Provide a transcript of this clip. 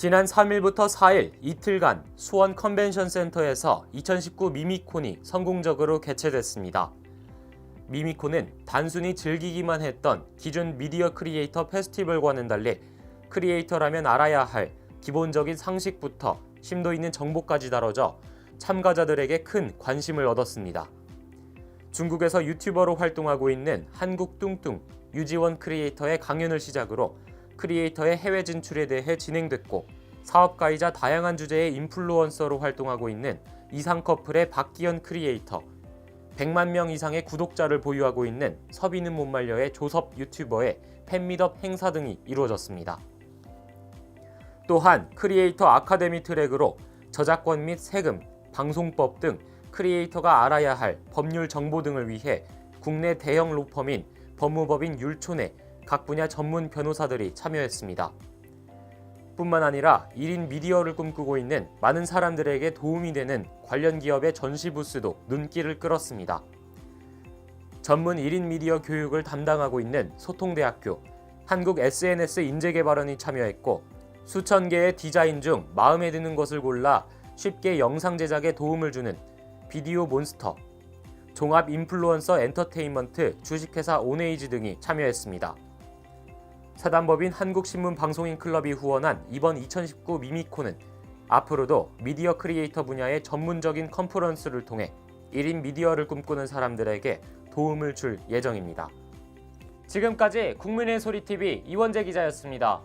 지난 3일부터 4일 이틀간 수원 컨벤션 센터에서 2019 미미콘이 성공적으로 개최됐습니다. 미미콘은 단순히 즐기기만 했던 기존 미디어 크리에이터 페스티벌과는 달리 크리에이터라면 알아야 할 기본적인 상식부터 심도 있는 정보까지 다뤄져 참가자들에게 큰 관심을 얻었습니다. 중국에서 유튜버로 활동하고 있는 한국 뚱뚱 유지원 크리에이터의 강연을 시작으로 크리에이터의 해외 진출에 대해 진행됐고 사업가이자 다양한 주제의 인플루언서로 활동하고 있는 이상 커플의 박기현 크리에이터 100만 명 이상의 구독자를 보유하고 있는 서비는 못 말려의 조섭 유튜버의 팬미업 행사 등이 이루어졌습니다. 또한 크리에이터 아카데미 트랙으로 저작권 및 세금, 방송법 등 크리에이터가 알아야 할 법률 정보 등을 위해 국내 대형 로펌인 법무법인 율촌의 각 분야 전문 변호사들이 참여했습니다. 뿐만 아니라 1인 미디어를 꿈꾸고 있는 많은 사람들에게 도움이 되는 관련 기업의 전시 부스도 눈길을 끌었습니다. 전문 1인 미디어 교육을 담당하고 있는 소통대학교 한국 SNS 인재개발원이 참여했고 수천 개의 디자인 중 마음에 드는 것을 골라 쉽게 영상 제작에 도움을 주는 비디오 몬스터, 종합 인플루언서 엔터테인먼트 주식회사 온에이지 등이 참여했습니다. 사단법인 한국신문방송인 클럽이 후원한 이번 2019 미미코는 앞으로도 미디어 크리에이터 분야의 전문적인 컨퍼런스를 통해 1인 미디어를 꿈꾸는 사람들에게 도움을 줄 예정입니다. 지금까지 국민의 소리TV 이원재 기자였습니다.